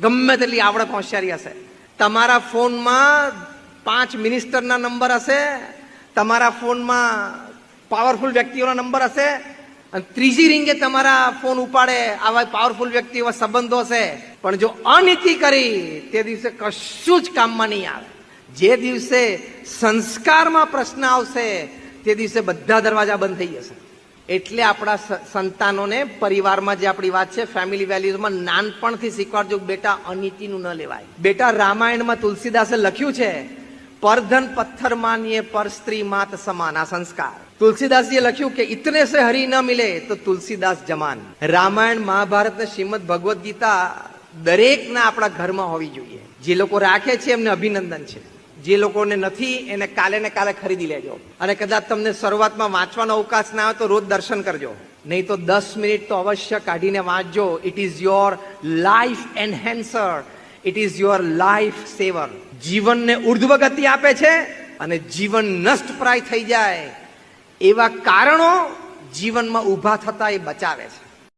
ગમે તેટલી આવડત હોશિયારી હશે. તમારા ફોનમાં પાંચ મિનિસ્ટરના નંબર હશે, તમારા ફોનમાં પાવરફુલ વ્યક્તિઓના નંબર હશે, અને ત્રીજી રિંગે તમારા ફોન ઉપાડે આવા પાવરફુલ વ્યક્તિઓ સંબંધો છે પણ જો અનીતિ કરી, તે દિવસે કશું જ કામમાં નહીં આવે. જે દિવસે સંસ્કારમાં પ્રશ્ન આવશે, તે દિવસે બધા દરવાજા બંધ થઈ જશે. એટલે આપણા સંતાનોને પરિવારમાં જે આપણી વાત છે ફેમિલી વેલ્યુઝમાં નાનપણથી શીખવાડજો બેટા અનીતિનું ન લેવાય. બેટા રામાયણમાં તુલસીદાસે લખ્યું છે, પરધન પથ્થર માનીએ પર સ્ત્રી માત સમાન આ સંસ્કાર. તુલસીદાસજીએ લખ્યું કે, ઇતને સે હરી ન મિલે તો તુલસીદાસ જમાન. રામાયણ મહાભારત ને શ્રીમદ ભગવદ્ ગીતા દરેકના આપણા ઘરમાં હોવી જોઈએ. જે લોકો રાખે છે એમને અભિનંદન છે. જે લોકોને નથી, એને કાલે ને કાલે ખરીદી લેજો. અને કદાચ તમને શરૂઆતમાં વાંચવાનો અવકાશ ના આવે તો રોજ દર્શન કરજો. નહીં તો દસ મિનિટ તો અવશ્ય કાઢીને વાંચજો. It is your life enhancer it is your life saver જીવનને ઉર્ધ્વ ગતિ આપે છે અને જીવન નષ્ટપ્રાય થઈ જાય. એવા કારણો જીવનમાં ઊભા થતા એ બચાવે છે.